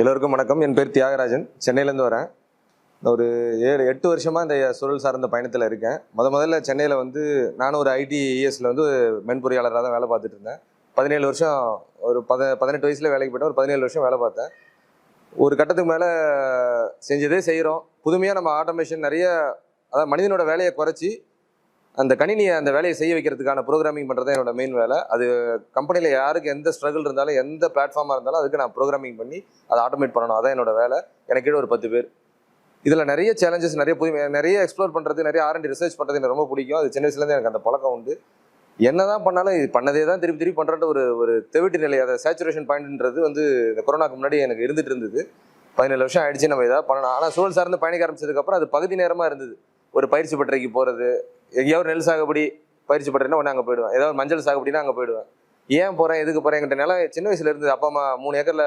எல்லோருக்கும் வணக்கம். என் பேர் தியாகராஜன். சென்னையிலேருந்து வரேன். நான் ஒரு ஏழு எட்டு வருஷமாக இந்த சுழல் சார்ந்த பயணத்தில் இருக்கேன். முத முதல்ல சென்னையில் வந்து நானும் ஒரு ஐடி வந்து மென்பொறியாளராக தான் வேலை பார்த்துட்டு இருந்தேன். பதினேழு வருஷம் ஒரு பத பதினெட்டு வயசில் வேலைக்கு போயிட்டேன். ஒரு பதினேழு வருஷம் வேலை பார்த்தேன். ஒரு கட்டத்துக்கு மேலே செஞ்சதே செய்கிறோம் புதுமையாக நம்ம ஆட்டோமேஷன் நிறைய அதாவது மனிதனோட வேலையை குறைச்சி அந்த கணினியை அந்த வேலையை செய்ய வைக்கிறதுக்கான ப்ரோக்ராமிங் பண்ணுறது என்னோட மெயின் வேலை. அது கம்பெனியில் யாருக்கு எந்த ஸ்ட்ரகிள் இருந்தாலும் எந்த பிளாட்ஃபார்மாக இருந்தாலும் அதுக்கு நான் ப்ரோக்ராமிங் பண்ணி அதை ஆட்டோமேட் பண்ணணும். அதான் என்னோட வேலை. எனக்கு கீழே ஒரு பத்து பேர். இதில் நிறைய சேலஞ்சஸ் நிறைய புதுமை நிறைய எக்ஸ்ப்ளோர் பண்ணுறது நிறைய ஆர்என்டி ரிசர்ச் பண்ணுறது எனக்கு ரொம்ப பிடிக்கும். அது சின்ன வயசுலேருந்து எனக்கு அந்த பழக்கம் உண்டு. என்ன தான் பண்ணாலும் இது பண்ணதே தான் திருப்பி திருப்பி பண்ணுற ஒரு ஒரு தெவிட்டு நிலை. அதை சேச்சுரேஷன் பாயிண்ட்ன்றது வந்து இந்த கொரோனாக்கு முன்னாடி எனக்கு இருந்துட்டு இருந்தது. பதினேழு வருஷம் ஆயிடுச்சு நம்ம ஏதாவது பண்ணணும். ஆனால் சூழல் சார்ந்து பயணிக்க ஆரம்பிச்சதுக்கப்புறம் அது பகுதி நேரமாக இருந்தது. ஒரு பயிற்சி பட்டறைக்கு போகிறது எங்கேயாவது நெல் சாகுபடி பயிற்சி பட்டறைன்னா உடனே அங்கே போயிடுவேன். ஏதாவது மஞ்சள் சாகுபடினா அங்கே போயிடுவேன். ஏன் போகிறேன் எதுக்கு போகிறேன் என்கிட்ட நிலம் சின்ன வயசுல இருந்து அப்பா அம்மா மூணு ஏக்கரில்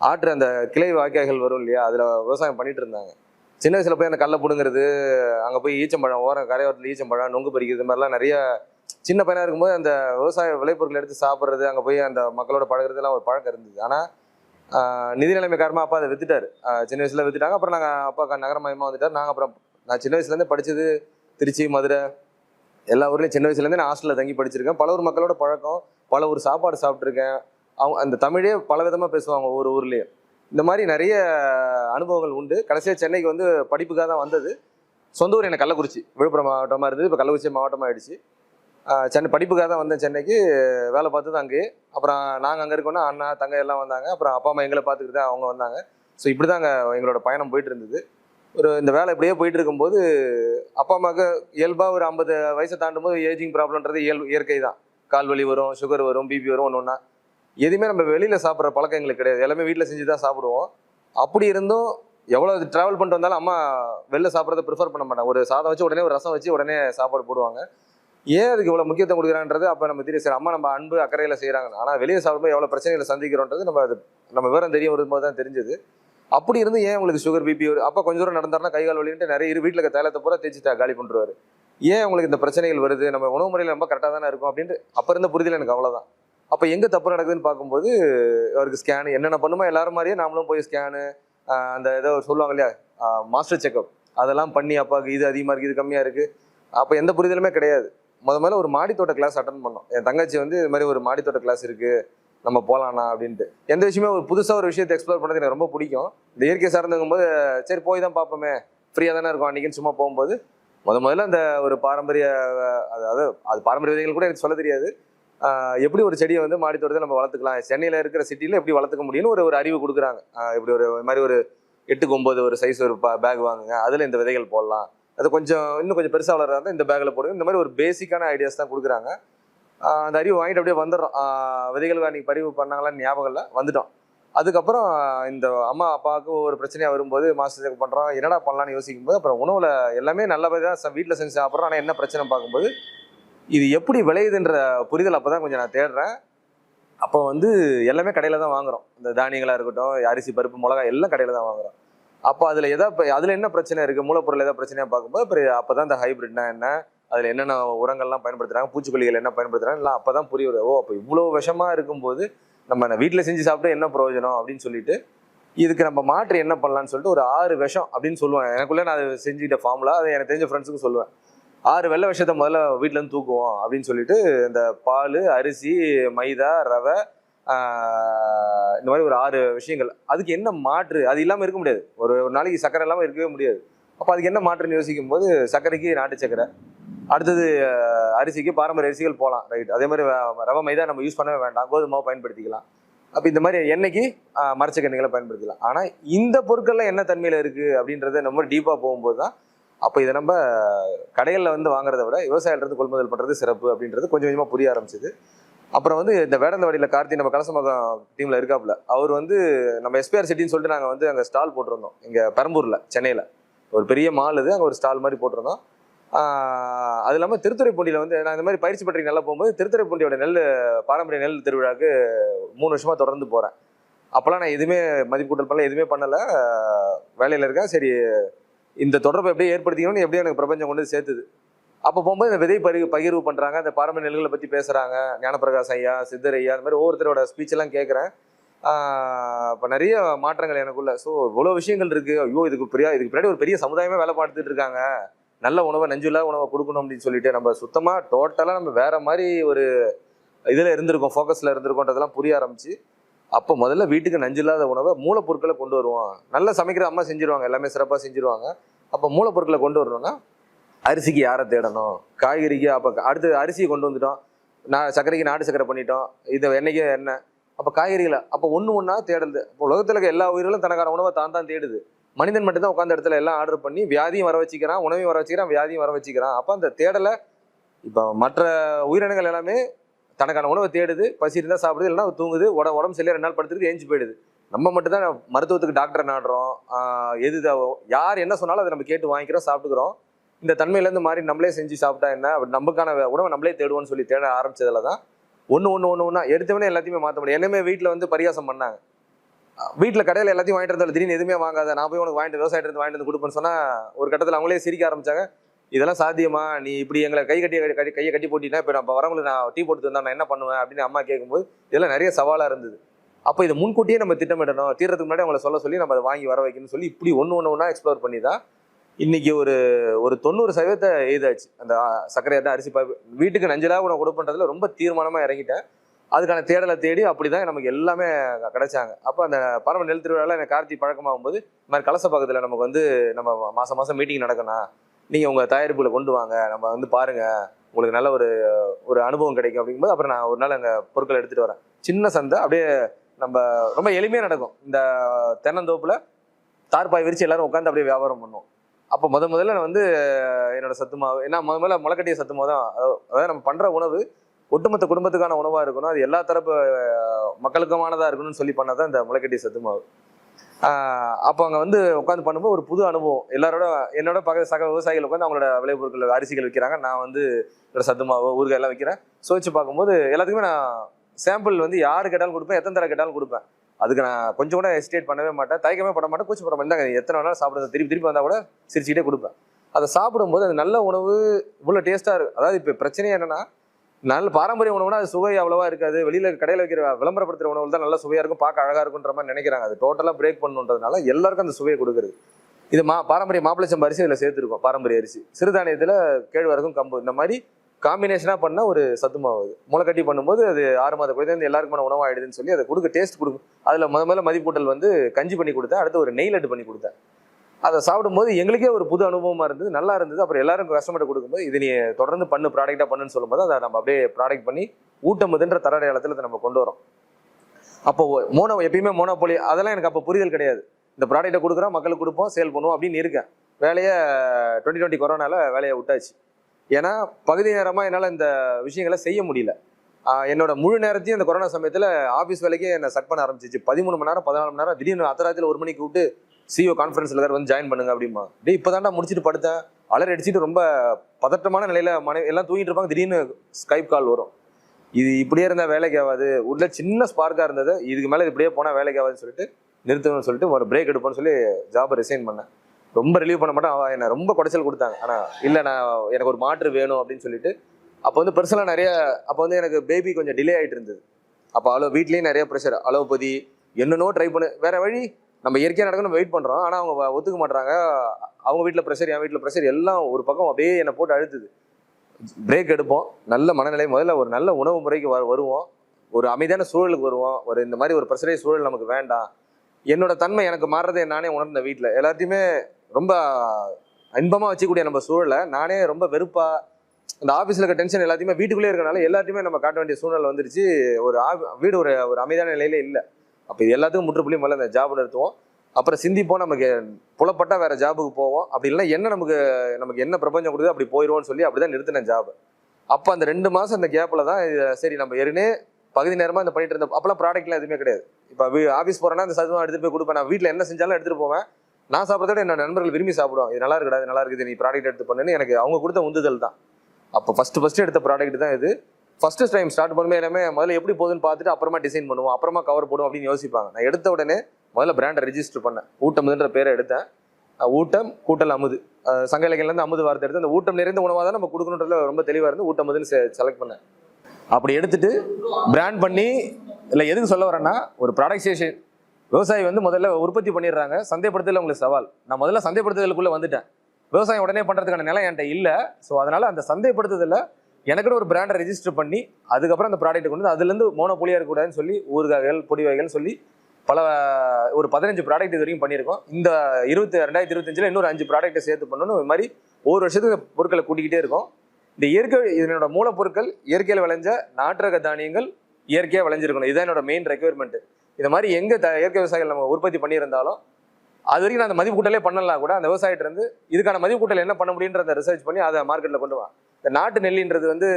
ஆற்று அந்த கிளை வாய்க்கால்கள் வரும் இல்லையா? அதில் விவசாயம் பண்ணிட்டு இருந்தாங்க. சின்ன வயசில் போய் அந்த கல்லை பிடுங்கிறது அங்கே போய் ஈச்சம்பழம் ஓரம் கரையோரத்தில் ஈச்சம்பழம் நொங்கு பறிக்கிறது இது மாதிரிலாம் நிறைய சின்ன பையனாக இருக்கும்போது அந்த விவசாய விளைபொருட்களை எடுத்து சாப்பிட்றது அங்கே போய் அந்த மக்களோட பழகுறதுலாம் ஒரு பழக்கம் இருந்தது. ஆனால் நிதி நிலைமை காரணமாக அப்பா அதை வித்துட்டாரு. சின்ன வயசுல வித்துட்டாங்க. அப்புறம் நாங்கள் அப்பா நகரமயமாக வந்துட்டார். நாங்கள் அப்புறம் நான் சின்ன வயசுலேருந்து படித்தது திருச்சி மதுரை எல்லா ஊர்லேயும் சின்ன வயசுலேருந்து நான் ஹாஸ்டலில் தங்கி படிச்சிருக்கேன். பல ஊர் மக்களோட பழக்கம். பல ஊர் சாப்பாடு சாப்பிட்ருக்கேன் அவங்க அந்த தமிழே பல விதமாக பேசுவாங்க ஒவ்வொரு ஊர்லேயும். இந்த மாதிரி நிறைய அனுபவங்கள் உண்டு. கடைசியாக சென்னைக்கு வந்து படிப்புக்காக தான் வந்தது. சொந்த ஊர் எனக்கு கள்ளக்குறிச்சி. விழுப்புரம் மாவட்டமாக இருந்தது. இப்போ கள்ளக்குறிச்சி மாவட்டமாக ஆயிடுச்சு. சென்னை படிப்புக்காக தான் வந்தேன் சென்னைக்கு. வேலை பார்த்து தான் அங்கேயே அப்புறம் நாங்கள் அங்கே இருக்கோன்னா அண்ணா தங்க எல்லாம் வந்தாங்க. அப்புறம் அப்பா அம்மா எங்களை பார்த்துக்கிட்டு அவங்க வந்தாங்க. ஸோ இப்படி தான் அங்கே எங்களோட பயணம் போயிட்டு இருந்தது ஒரு இந்த வேலை இப்படியே போயிட்டு இருக்கும்போது அப்பா அம்மாவுக்கு இயல்பாக ஒரு ஐம்பது வயசை தாண்டும் போது ஏஜிங் ப்ராப்ளம்ன்றது இயல் இயற்கை தான். கால் வலி வரும் சுகர் வரும் பிபி வரும் ஒன்று ஒன்றா எதுவுமே நம்ம வெளியில் சாப்பிட்ற பழக்கம் எங்களுக்கு கிடையாது. எல்லாமே வீட்டில் செஞ்சு தான் சாப்பிடுவோம். அப்படி இருந்தும் எவ்வளோ ட்ராவல் பண்ணிட்டு வந்தாலும் அம்மா வெளில சாப்பிட்றத ப்ரிஃபர் பண்ண மாட்டாங்க. ஒரு சாதம் வச்சு உடனே ஒரு ரசம் வச்சு உடனே சாப்பாடு போடுவாங்க. ஏன் அதுக்கு இவ்வளோ முக்கியத்துவம் கொடுக்குறான்றது அப்போ நம்ம தெரியும். சரி அம்மா நம்ம அன்பு அக்கறையில் செய்கிறாங்க ஆனால் வெளியே சாப்பிடும்போது எவ்வளோ பிரச்சனைகளை சந்திக்கிறோன்றது நம்ம அது நம்ம விவரம் தெரிய வரும்போது தான் தெரிஞ்சது. அப்படி இருந்து ஏன் உங்களுக்கு சுகர் பிபி ஒரு அப்போ கொஞ்சம் தூரம் நடந்தாருன்னா கை கால் வலின்ட்டு நிறைய இரு வீட்டில் இருக்க தைலத்தை பூரா தேய்ச்சி காலி பண்ணுறாரு ஏன் உங்களுக்கு இந்த பிரச்சனைகள் வருது? நம்ம உணவு முறையில் ரொம்ப கரெக்டாக தானே இருக்கும் அப்படின்ட்டு அப்போ இருந்த புரிதல் எனக்கு அவ்வளோதான் அப்போ எங்கே தப்பு நடக்குதுன்னு பார்க்கும்போது அவருக்கு ஸ்கேனு என்னென்ன பண்ணுமோ எல்லாரும் மாதிரியே நாமளும் போய் ஸ்கேனு அந்த ஏதோ சொல்லுவாங்க இல்லையா? மாஸ்டர் செக்அப் அதெல்லாம் பண்ணி அப்பாவுக்கு இது அதிகமாக இருக்குது இது கம்மியாக இருக்குது அப்போ எந்த புரிதலுமே கிடையாது. முத முதல்ல ஒரு மாடித்தோட்ட கிளாஸ் அட்டன் பண்ணோம். என் தங்கச்சி வந்து இது மாதிரி ஒரு மாடித்தோட்ட கிளாஸ் இருக்குது நம்ம போகலாண்ணா அப்படின்ட்டு. எந்த விஷயமே ஒரு புதுசாக ஒரு விஷயத்தை எக்ஸ்ப்ளோர் பண்ணுறது எனக்கு ரொம்ப பிடிக்கும். இந்த இயற்கை சார்ந்துங்கும்போது சரி போய் தான் பார்ப்போமே. ஃப்ரீயாக தானே இருக்கும் அன்றைக்கின்னு சும்மா போகும்போது. முத முதல்ல அந்த ஒரு பாரம்பரிய அதாவது அது பாரம்பரிய விதைகள் கூட எனக்கு சொல்ல தெரியாது. எப்படி ஒரு செடியை வந்து மாடித்தோட்டத்தை நம்ம வளர்த்துக்கலாம்? சென்னையில் இருக்கிற சிட்டியில் எப்படி வளர்த்துக்க முடியும்னு ஒரு ஒரு அறிவு கொடுக்குறாங்க. இப்படி ஒரு இது மாதிரி ஒரு எட்டுக்கு ஒம்பது ஒரு சைஸ் ஒரு பேக் வாங்குங்க அதில் இந்த விதைகள் போடலாம். அது கொஞ்சம் இன்னும் கொஞ்சம் பெருசாக வளர்றதா இந்த பேக்கில் போடுங்க. இந்த மாதிரி ஒரு பேசிக்கான ஐடியாஸ் தான் கொடுக்குறாங்க. அந்த அறிவு வாங்கிட்டு அப்படியே வந்துடுறோம். விதைகள் அன்றைக்கி பதிவு பண்ணாங்களான்னு ஞாபகம் இல்லை வந்துட்டோம். அதுக்கப்புறம் இந்த அம்மா அப்பாவுக்கு ஒரு பிரச்சனையாக வரும்போது மாஸ்டர் செக் பண்ணுறோம் என்னடா பண்ணலாம்னு யோசிக்கும் போது அப்புறம் உணவில் எல்லாமே நல்லபடியாக தான் வீட்டில் செஞ்சு சாப்பிட்றோம். ஆனால் என்ன பிரச்சனை பார்க்கும்போது இது எப்படி விளையுதுன்ற புரிதல் அப்போ தான் கொஞ்சம் நான் தேடுறேன். அப்போ வந்து எல்லாமே கடையில் தான் வாங்குகிறோம் இந்த தானியங்களாக இருக்கட்டும் அரிசி பருப்பு மிளகா எல்லாம் கடையில் தான் வாங்குறோம். அப்போ அதில் எதாவது அதில் என்ன பிரச்சனை இருக்குது மூலப்பொருள் எதாவது பிரச்சனையாக பார்க்கும்போது அப்புறம் அப்போ தான் இந்த ஹைப்ரிட்னா என்ன? அதில் என்னென்ன உரங்கள்லாம் பயன்படுத்துகிறாங்க பூச்சிக்கொல்லிகள் என்ன பயன்படுத்துகிறாங்க இல்லை அப்போ தான் புரிய வருது ஓ அப்போ இவ்வளோ விஷமாக இருக்கும்போது நம்ம வீட்டில் செஞ்சு சாப்பிட்டு என்ன பிரயோஜனம் அப்படின்னு சொல்லிட்டு இதுக்கு நம்ம மாற்று என்ன பண்ணலான்னு சொல்லிட்டு ஒரு ஆறு விஷம் அப்படின்னு சொல்லுவேன் எனக்குள்ளே நான் அதை செஞ்சுக்கிட்ட ஃபார்முலா அதை எனக்கு தெரிஞ்ச ஃப்ரெண்ட்ஸுக்கும் சொல்லுவேன். ஆறு வெள்ளை விஷத்தை முதல்ல வீட்டிலேருந்து தூக்குவோம் அப்படின்னு சொல்லிட்டு இந்த பால் அரிசி மைதா ரவை இந்த மாதிரி ஒரு ஆறு விஷயங்கள். அதுக்கு என்ன மாற்று? அது இல்லாமல் இருக்க முடியாது. ஒரு ஒரு நாளைக்கு சக்கரை இல்லாமல் இருக்கவே முடியாது. அப்போ அதுக்கு என்ன மாற்றுன்னு யோசிக்கும் போது சர்க்கரைக்கு நாட்டு சக்கரை அடுத்தது அரிசிக்கு பாரம்பரிய அரிசிகள் போகலாம் ரைட் அதே மாதிரி ரவை மைதா நம்ம யூஸ் பண்ணவே வேண்டாம். கோதுமை பயன்படுத்திக்கலாம். அப்போ இந்த மாதிரி எண்ணெய்க்கு மரச்சக்கண்ணிகளை பயன்படுத்திக்கலாம். ஆனால் இந்த பொருட்கள்லாம் என்ன தன்மையில் இருக்குது அப்படின்றத நம்ம டீப்பாக போகும்போது தான் அப்போ இதை நம்ம கடைகளில் வந்து வாங்குறத விட விவசாயிலிருந்து கொள்முதல் பண்ணுறது சிறப்பு அப்படின்றது கொஞ்சம் கொஞ்சமாக புரிய ஆரம்பிச்சிது. அப்புறம் வந்து இந்த வேடந்தவாடியில் கார்த்தி நம்ம கலசமகம் டீமில் இருக்காப்புல அவர் வந்து நம்ம எஸ்பிஆர் சிட்டின்னு சொல்லிட்டு நாங்கள் வந்து அங்கே ஸ்டால் போட்டிருந்தோம். இங்கே பெரம்பூரில் சென்னையில். ஒரு பெரிய மால் இது அங்கே ஒரு ஸ்டால் மாதிரி போட்டிருந்தோம். அது இல்லாமல் திருத்துறைப்பூண்டியில் வந்து நான் இந்த மாதிரி பயிற்சி பற்றி நல்லா போகும்போது திருத்துறைப்பூண்டியோட நெல் பாரம்பரிய நெல் திருவிழாவுக்கு மூணு வருஷமாக தொடர்ந்து போகிறேன் அப்போல்லாம் நான் எதுவுமே மதிப்பு கூட்டல் பண்ணல எதுவுமே பண்ணலை. வேலையில் இருக்கேன். சரி இந்த தொடர்பை எப்படியே ஏற்படுத்திக்கணும்னு எப்படியும் எனக்கு பிரபஞ்சம் கொண்டு வந்து சேர்த்துது. அப்போ போகும்போது இந்த விதை பரி பகிர்வு பண்ணுறாங்க அந்த பாரம்பரிய நெல்களை பற்றி பேசுகிறாங்க ஞானப்பிரகாஷ் ஐயா சித்தர் ஐயா அந்த மாதிரி ஒவ்வொருத்தரோட ஸ்பீச்செல்லாம் கேட்குறேன் இப்போ நிறைய மாற்றங்கள் எனக்குள்ள. ஸோ இவ்வளோ விஷயங்கள் இருக்குது ஐயோ இதுக்கு பெரிய இதுக்கு பின்னாடி ஒரு பெரிய சமுதாயமே வேலை பார்த்துட்டு இருக்காங்க. நல்ல உணவை நஞ்சுள்ள உணவை கொடுக்கணும் அப்படின்னு சொல்லிட்டு நம்ம சுத்தமாக டோட்டலாக நம்ம வேற மாதிரி ஒரு இதில் இருந்திருக்கோம். ஃபோக்கஸில் இருந்திருக்கோன்றதெல்லாம் புரிய ஆரம்பிச்சு அப்போ முதல்ல வீட்டுக்கு நஞ்சில்லாத உணவை மூலப்பொருட்களை கொண்டு வருவோம். நல்லா சமைக்கிற அம்மா செஞ்சுருவாங்க. எல்லாமே சிறப்பாக செஞ்சுருவாங்க. அப்போ மூலப்பொருட்களை கொண்டு வரணும்னா அரிசிக்கு யாரை தேடணும்? காய்கறிக்கு அப்போ அடுத்து அரிசியை கொண்டு வந்துட்டோம். நான் சர்க்கரைக்கு நாடு சர்க்கரை பண்ணிட்டோம். இது என்னைக்கு என்ன? அப்போ காய்கறிகளை அப்போ ஒன்று ஒன்றா தேடுது இப்போ உலகத்தில் இருக்க எல்லா உயிர்களும் தனக்கான உணவை தான் தான் தேடுது. மனிதன் மட்டும் தான் உட்காந்த இடத்துல எல்லாம் ஆர்டர் பண்ணி வியாதியும் வர வச்சுக்கிறான் உணவையும் வர வச்சுக்கிறான் வியாதியும் வர வச்சுக்கிறான். அப்போ அந்த தேடலை இப்போ மற்ற உயிரினங்கள் எல்லாமே தனக்கான உணவை தேடுது. பசி இருந்தால் சாப்பிடுது இல்லைனா தூங்குது. உடம்பு உடம்பு சரியாக ரெண்டு நாள் படுத்துருக்கு ஏஞ்சி போயிடுது. நம்ம மட்டும் தான் மருத்துவத்துக்கு டாக்டரை நாடுறோம். எது யார் என்ன சொன்னாலும் அதை நம்ம கேட்டு வாங்கிக்கிறோம் சாப்பிட்டுக்கிறோம். இந்த தன்மையிலேருந்து மாறி நம்மளே செஞ்சு சாப்பிட்டா என்ன? அப்படி நமக்கான உணவை நம்மளே தேடுவோம்னு சொல்லி தேட ஆரம்பிச்சதுல தான் ஒன்று ஒன்று ஒன்று ஒன்றா எடுத்தவனே எல்லாத்தையுமே மாற்ற முடியும். என்னமே வீட்டில் வந்து பரிகாசம் பண்ணாங்க. வீட்டில் கடையில் எல்லாத்தையும் வாங்கிட்டு இருந்தாலும் திடீர்னு எதுவுமே வாங்காத நான் போய் உனக்கு வாங்கிட்டு விவசாயத்தை இருந்து வாங்கிட்டு வந்து கொடுப்பேன்னு சொன்னால் ஒரு கட்டத்தில் அவங்களே சிரிக்க ஆரம்பிச்சாங்க. இதெல்லாம் சாத்தியமா? நீ இப்படி எங்களை கை கட்டி கட்டி கையை கட்டி போட்டினா இப்போ நம்ம வரவங்களுக்கு நான் டீ போட்டு தந்தா நான் என்ன பண்ணுவேன் அப்படின்னு அம்மா கேட்கும்போது இதெல்லாம் நிறைய சவாலாக இருந்தது. அப்போ இதை முன்கூட்டியே நம்ம திட்டமிடணும். தீர்றதுக்கு முன்னாடி அவங்கள சொல்ல சொல்லி நம்ம அதை வாங்கி வர வைக்கணும்னு சொல்லி இப்படி ஒன்று ஒன்று ஒன்றா எக்ஸ்ப்ளோர் பண்ணி தான் இன்னைக்கு ஒரு ஒரு தொண்ணூறு சதவீதத்தை எழுதாச்சு அந்த ஆ, சர்க்கரையாட்டம் அரிசி பாய்ப்பு வீட்டுக்கு நஞ்சலாக உனக்கு கொடுப்புன்றதுல ரொம்ப தீர்மானமாக இறங்கிட்டேன். அதுக்கான தேடலை தேடி அப்படிதான் நமக்கு எல்லாமே கிடைச்சாங்க. அப்போ அந்த பரம நெல் திருவிழாவில் எனக்கு கார்த்தி பழக்கமாகும் போது இந்த மாதிரி கலச பக்கத்தில் நமக்கு வந்து நம்ம மாதம் மாதம் மீட்டிங் நடக்கணும் நீங்கள் உங்கள் தயாரிப்புகளை கொண்டு வாங்க. நம்ம வந்து பாருங்கள் உங்களுக்கு நல்ல ஒரு ஒரு அனுபவம் கிடைக்கும் அப்படிங்கும்போது அப்புறம் நான் ஒரு நாள் அங்கே பொருட்களை எடுத்துகிட்டு வரேன். சின்ன சந்தை அப்படியே நம்ம ரொம்ப எளிமையாக நடக்கும். இந்த தென்னந்தோப்பில் தார்பாய் விரித்து எல்லாரும் உட்காந்து அப்படியே வியாபாரம் பண்ணுவோம். அப்போ முத முதல்ல நான் வந்து என்னோட சத்து மாவு ஏன்னா முத முதல்ல முளைக்கட்டிய சத்து மாவு தான். அதாவது நம்ம பண்ணுற உணவு ஒட்டுமொத்த குடும்பத்துக்கான உணவாக இருக்கணும். அது எல்லா தரப்பு மக்களுக்குமானதாக இருக்கணும்னு சொல்லி பண்ணதான் இந்த முளைக்கட்டிய சத்து மாவு. அப்போ அங்கே வந்து உட்காந்து பண்ணும்போது ஒரு புது அனுபவம். எல்லாரோட என்னோட பக்க சக விவசாயிகள் உட்காந்து அவங்களோட விளைபொருட்கள் அரிசிகள் விற்கிறாங்க நான் வந்து என்னோட சத்து மாவு ஊறுகாய் எல்லாம் விற்கிறேன் சுவைச்சு பார்க்கும்போது எல்லாத்துக்குமே நான் சாம்பிள் வந்து யார் கேட்டாலும் கொடுப்பேன் எத்தனை தடவை கேட்டாலும் கொடுப்பேன். அதுக்கு நான் கொஞ்சம் கூட ஹெசிடேட் பண்ணவே மாட்டேன். தயக்கமே பட மாட்டேன். கூச்சப்பட மாட்டேன் எத்தனை வேணாலும் சாப்பிடுறது. திருப்பி திருப்பி வந்தால் கூட சிரிச்சுக்கிட்டே கொடுப்பேன். அதை சாப்பிடும்போது அது நல்ல உணவு இவ்வளோ டேஸ்ட்டாக இருக்கும் அதாவது இப்போ பிரச்சனையே என்னென்னா நல்ல பாரம்பரிய உணவுனா அது சுவை அவ்வளவா இருக்காது. வெளியில் கடையில் வைக்கிற விளம்பரப்படுத்துகிற உணவு தான் நல்லா சுவையாக இருக்கும். பார்க்க அழகாக இருக்குன்ற மாதிரி நினைக்கிறாங்க. அது டோட்டலாக பிரேக் பண்ணுன்றதுனால எல்லாருக்கும் அந்த சுவையை கொடுக்குறது. இது மா பாரம்பரிய மாப்பிளை அரிசி இதில் சேர்த்துருக்கோம். பாரம்பரிய அரிசி. சிறுதானியத்தில் கேழ்வரகும் கம்பு. இந்த மாதிரி காம்பினேஷனாக பண்ணால் ஒரு சத்துமாவுது முளைக்கட்டி பண்ணும்போது அது ஆறு மாத குழந்தை எல்லாருக்குமான உணவாயிடுதுன்னு சொல்லி அதை கொடுக்க டேஸ்ட் கொடுக்கும். அதில் முத முதல்ல மதிப்பூட்டல் வந்து கஞ்சி பண்ணி கொடுத்தேன். அடுத்து ஒரு நெய் லட்டு பண்ணி கொடுத்தேன். அதை சாப்பிடும்போது எங்களுக்கே ஒரு புது அனுபவமாக இருந்தது. நல்லா இருந்தது. அப்புறம் எல்லாரும் கஸ்டமர்கிட்ட கொடுக்கும்போது இது நீ தொடர்ந்து பண்ணு ப்ராடக்டாக பண்ணுன்னு சொல்லும்போது அதை நம்ம அப்படியே ப்ராடக்ட் பண்ணி ஊட்டமுதுன்ற தரடையாளத்தில் அதை நம்ம கொண்டு வரோம். அப்போ மோனோ எப்பயுமே மோனோபோலி அதெல்லாம் எனக்கு அப்போ புரிதல் கிடையாது. இந்த ப்ராடக்ட்டை கொடுக்குறோம் மக்களுக்கு கொடுப்போம் சேல் பண்ணுவோம் அப்படின்னு இருக்கேன். வேலையை டுவெண்ட்டி டுவெண்ட்டி கொரோனாவில் வேலையை விட்டாச்சு. ஏன்னா பகுதி நேரமாக என்னால் இந்த விஷயங்களை செய்ய முடியல. என்னோட முழு நேரத்தையும் இந்த கொரோனா சமயத்தில் ஆஃபீஸ் வேலைக்கே என்னை சட் பண்ண ஆரம்பிச்சிச்சு. பதிமூணு மணி நேரம் பதினாலு மணி நேரம் திடீர்னு அத்தராத்தில் ஒரு மணிக்கு விட்டு சிஓ கான்ஃபரன்ஸில் வேறு வந்து ஜாயின் பண்ணுங்க அப்படிமா டே இப்போ தாண்டா முடிச்சுட்டு படுத்தேன். அலர் அடிச்சுட்டு ரொம்ப பதட்டமான நிலையில் மனை எல்லாம் தூங்கிட்டு இருப்பாங்க. திடீர்னு ஸ்கைப் கால் வரும். இது இப்படியே இருந்தால் வேலைக்கு ஆகாது. உள்ள சின்ன ஸ்பார்க்காக இருந்தது. இதுக்கு மேலே இப்படியே போனால் வேலைக்கு ஆகாதுன்னு சொல்லிட்டு நிறுத்தணும்னு சொல்லிட்டு ஒரு பிரேக் எடுப்போம்னு சொல்லி ஜாபை ரிசைன் பண்ணேன். ரொம்ப ரிலீவ் பண்ண மாட்டேன். அவன் என்ன ரொம்ப குடைச்சல் கொடுத்தாங்க. ஆனால் இல்லை நான் எனக்கு ஒரு மாற்று வேணும் அப்படின்னு சொல்லிட்டு அப்போ வந்து பெருசெல்லாம் நிறைய அப்போ வந்து எனக்கு பேபி கொஞ்சம் டிலே ஆகிட்டு இருந்தது. அப்போ அளவு வீட்லேயும் நிறைய ப்ரெஷர் அலோபதி என்னென்னோ ட்ரை பண்ணு. வேற வழி நம்ம இயற்கையாக நடக்கணும் வெயிட் பண்ணுறோம் ஆனால் அவங்க ஒத்துக்க மாட்டாங்க அவங்க வீட்டில் ப்ரெஷர் என் வீட்டில் ப்ரெஷர் எல்லாம் ஒரு பக்கம் அப்படியே என்னை போட்டு அழுத்துது. பிரேக் எடுப்போம். நல்ல மனநிலை. முதல்ல ஒரு நல்ல உணவு முறைக்கு வ வருவோம். ஒரு அமைதியான சூழலுக்கு வருவோம். ஒரு இந்த மாதிரி ஒரு ப்ரெஷரே சூழல் நமக்கு வேண்டாம். என்னோட தன்மை எனக்கு மாறுறதை நானே உணர்ந்த வீட்டில் எல்லாத்தையுமே ரொம்ப இன்பமாக வச்சுக்கூடிய நம்ம சூழலை நானே ரொம்ப வெறுப்பாக இந்த ஆஃபீஸில் இருக்க டென்ஷன் எல்லாத்தையுமே வீட்டுக்குள்ளே இருக்கனால எல்லாத்தையுமே நம்ம காட்ட வேண்டிய சூழ்நிலை வந்துருச்சு. ஒரு ஆ- வீடு ஒரு ஒரு அமைதியான நிலையில இல்லை. அப்போ இது எல்லாத்துக்கும் முற்றுப்புள்ளி முதல்ல இந்த ஜாப் நிறுத்துவோம். அப்புறம் சிந்திப்போம் நமக்கு புலப்பட்டா வேற ஜாபுக்கு போவோம். அப்படி இல்லைன்னா என்ன நமக்கு நமக்கு என்ன பிரபஞ்சம் கொடுக்குது அப்படி போயிடுவோம்னு சொல்லி அப்படிதான் நிறுத்தினேன் ஜாப் அப்போ அந்த ரெண்டு மாசம் அந்த கேப்ல தான் சரி நம்ம ஏற்கனவே பகுதி நேரமா இந்த பண்ணிட்டு இருந்த அப்பெல்லாம் ப்ராடக்ட்லாம் எதுவுமே கிடையாது. இப்போ ஆஃபீஸ் போறேன்னா அந்த சதுவம் எடுத்துட்டு போய் கொடுப்பேன். நான் வீட்டில் என்ன செஞ்சாலும் எடுத்துட்டு போவேன். நான் சாப்பிட்றத விட என்னோட நண்பர்கள் விரும்பி சாப்பிடுவாங்க. இது நல்லா இருக்குடா இது நல்லா இருக்குது நீ ப்ராடக்ட் எடுத்து பண்ணுன்னு எனக்கு அவங்க கொடுத்த உந்துதல் தான். அப்போ ஃபர்ஸ்ட் ஃபர்ஸ்ட் எடுத்த ப்ராடக்ட் தான் இது. ஃபர்ஸ்ட் டைம் ஸ்டார்ட் பண்ணுமே எல்லாமே முதல்ல எப்படி போகுதுன்னு பார்த்துட்டு அப்புறமா டிசைன் பண்ணுவோம் அப்புறமா கவர் போடுவோம் அப்படின்னு யோசிப்பாங்க. நான் எடுத்த உடனே முதல்ல பிராண்டை ரெஜிஸ்டர் பண்ணேன். ஊட்டமுதுன்ற பேரை எடுத்தேன். ஊட்டம் கூட்டல் அமுது. சங்க இலக்கியிலேருந்து அமுது வார்த்தை எடுத்து அந்த ஊட்டம் நிறைந்த உணவாக தான் நம்ம கொடுக்கணுன்றதுல ரொம்ப தெளிவாக இருந்து ஊட்டமுதுன்னு செலக்ட் பண்ணேன். அப்படி எடுத்துட்டு பிராண்ட் பண்ணி இல்லை எதுக்கு சொல்ல வரேன்னா ஒரு ப்ராடக்ட் ஸ்டேஷன் விவசாயி வந்து முதல்ல உற்பத்தி பண்ணிடுறாங்க. சந்தைப்படுத்தல உங்களுக்கு சவால். நான் முதல்ல சந்தைப்படுத்துதலுக்குள்ள வந்துட்டேன். விவசாயம் உடனே பண்ணுறதுக்கான நிலம் என்கிட்ட இல்லை. ஸோ அதனால் அந்த சந்தைப்படுத்துதலில் எனக்குன்னு ஒரு பிராண்டை ரெஜிஸ்டர் பண்ணி அதுக்கப்புறம் அந்த ப்ராடக்ட் கொண்டு வந்து அதுலேருந்து மோனோபோலியா இருக்கக்கூடாதுன்னு சொல்லி ஊறுகாய்கள் பொடி வகைகள்னு சொல்லி பல ஒரு பதினஞ்சு ப்ராடக்ட் இது வரைக்கும் பண்ணியிருக்கோம். இந்த இருபத்தி ரெண்டாயிரத்தி இருபத்தஞ்சில் இன்னொரு அஞ்சு ப்ராடக்ட்டை சேர்த்து பண்ணணும். இது மாதிரி ஒரு வருஷத்துக்கு பொருட்களை கூட்டிக்கிட்டே இருக்கும். இந்த இயற்கை இதனோட மூலப்பொருட்கள் இயற்கையில் விளைஞ்ச நாட்டுரக தானியங்கள் இயற்கையாக விளைஞ்சிருக்கணும். இதுதான் என்னோட மெயின் ரெக்குயர்மெண்ட் இந்த மாதிரி எங்கே த இயற்கை விவசாயிகள் நம்ம உற்பத்தி பண்ணியிருந்தாலும் அது வரைக்கும் நான் அந்த மதிப்பு கூட்டலே பண்ணலாம் கூட அந்த விவசாயிட்ட இருந்து இதுக்கான மதிப்பு கூட்டல் என்ன பண்ண முடியுன்றத ரிசர்ச் பண்ணி அதை மார்க்கெட்டில் கொண்டு வா. இந்த நாட்டு நெல்லின்றது வந்து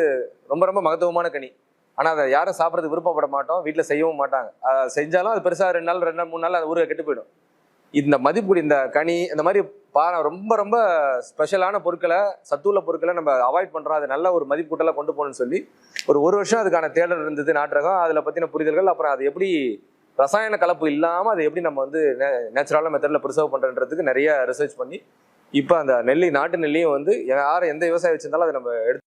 ரொம்ப ரொம்ப மகத்துவமான கனி. ஆனால் அதை யாரும் சாப்பிட்றதுக்கு விருப்பப்பட மாட்டோம் வீட்டில் செய்யவும் மாட்டாங்க. அதை செஞ்சாலும் அது பெருசாக ரெண்டு நாள் ரெண்டு நாள் மூணு நாள் அது ஊருக்கு கெட்டு போயிடும். இந்த மதிப்பு இந்த கனி இந்த மாதிரி பா ரொம்ப ரொம்ப ஸ்பெஷலான பொருட்களை சத்துள்ள பொருட்களை நம்ம அவாய்ட் பண்ணுறோம் அது நல்ல ஒரு மதிப்பு கூட்டலாக கொண்டு போகணும்னு சொல்லி ஒரு ஒரு வருஷம் அதுக்கான தேடல் இருந்தது நாட்டரகம் அதில் பற்றின புரிதல்கள் அப்புறம் அது எப்படி ரசாயன கலப்பு இல்லாமல் அதை எப்படி நம்ம வந்து நேச்சுரலான மெத்தடில் ப்ரிசர்வ் பண்ணுறதுக்கு நிறைய ரிசர்ச் பண்ணி இப்போ அந்த நெல்லி நாட்டு நெல்லியும் வந்து யார் எந்த விவசாயம் வச்சிருந்தாலும் அதை நம்ம எடுத்து